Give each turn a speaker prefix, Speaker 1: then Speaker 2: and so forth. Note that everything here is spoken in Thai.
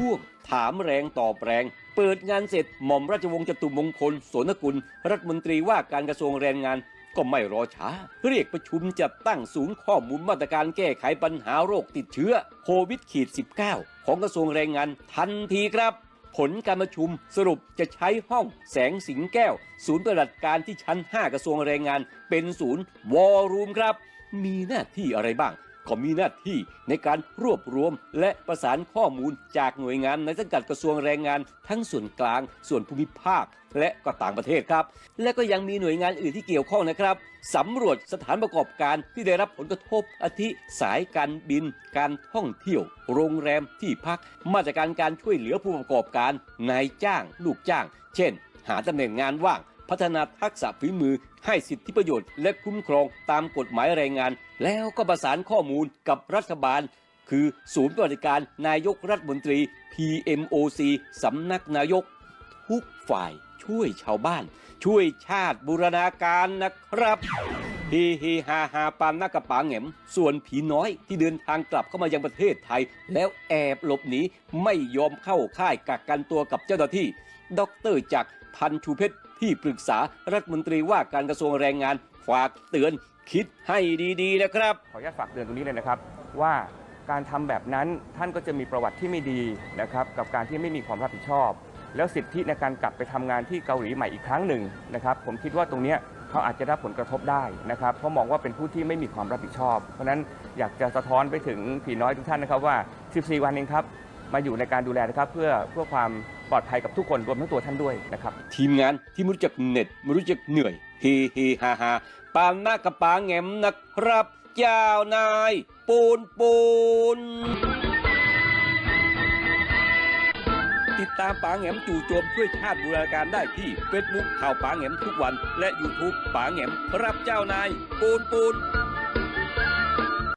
Speaker 1: ช่วงถามแรงตอบแรง เปิดงานเสร็จหม่อมราชวงศ์จตุมงคลโสนกุล รัฐมนตรีว่าการกระทรวงแรงงานก็ไม่รอช้า เรียกประชุมจัดตั้งศูนย์ข้อมูลมาตรการแก้ไขปัญหาโรคติดเชื้อโควิดขีด19ของกระทรวงแรงงานทันทีครับ ผลการประชุมสรุปจะใช้ห้องแสงสิงแก้ว ศูนย์ปฏิบัติการที่ชั้น 5 กระทรวงแรงงาน เป็นศูนย์วอลลุ่มครับ มีหน้าที่อะไรบ้าง ก็มีหน้าที่ในการรวบรวมและประสานข้อมูลจากหน่วยงานในสังกัดกระทรวงแรงงาน ทั้งส่วนกลาง ส่วนภูมิภาค และก็ต่างประเทศครับ และก็ยังมีหน่วยงานอื่นที่เกี่ยวข้องนะครับสำรวจสถานประกอบการที่ได้รับผลกระทบอาทิสายการบิน การท่องเที่ยว โรงแรมที่พัก มาตรการการช่วยเหลือผู้ประกอบการนายจ้าง ลูกจ้าง เช่น หาตำแหน่งงานว่าง พัฒนาทักษะฝีมือ ให้สิทธิประโยชน์และคุ้มครองตามกฎหมายแรงงาน แล้วก็ประสานข้อมูลกับรัฐบาล คือศูนย์บริการนายกรัฐมนตรี PMOC สำนักนายก ทุกฝ่ายช่วยชาวบ้าน ช่วยชาติบูรณาการนะครับเฮเฮฮาฮาปามนักกระป๋าแหงมส่วนผีน้อยที่เดินทางกลับเข้ามายังประเทศไทย แล้วแอบหลบหนีไม่ยอมเข้าค่ายกักกันตัวกับเจ้าหน้าที่ ดรจักพันชูเพชร ที่ปรึกษารัฐมนตรีว่าการกระทรวงแรงงานฝากเตือนคิดให้ดีๆนะครับ
Speaker 2: ขออนุญาตฝากเตือนตรงนี้เลยนะครับ ว่าการทำแบบนั้นท่านก็จะมีประวัติที่ไม่ดีนะครับกับการที่ไม่มีความรับผิดชอบ แล้วสิทธิในการกลับไปทำงานที่เกาหลีใหม่อีกครั้งหนึ่งนะครับ ผมคิดว่าตรงนี้เขาอาจจะได้ผลกระทบได้นะครับ เพราะมองว่าเป็นผู้ที่ไม่มีความรับผิดชอบ เพราะฉะนั้นอยากจะสะท้อนไปถึงผีน้อยทุกท่านนะครับว่า 14 วันเองครับ มาอยู่ในการดูแลนะครับ เพื่อเพื่อความปลอดภัยกับทุกคนรวมทั้งตัวท่านด้วยนะครับ
Speaker 1: ทีมงานที่ไม่รู้จักเหน็ดไม่รู้จักเหนื่อยเฮเฮฮาฮาปามหน้ากระปาแงมนะครับ เจ้านาย ปูนปูน ติดตามป๋าแงมจู่โจมช่วยชาติบูรณาการได้ที่เฟซบุ๊กข่าวป๋าแงมทุกวัน และ YouTube ป๋าแงมครับเจ้านาย ปูนปูน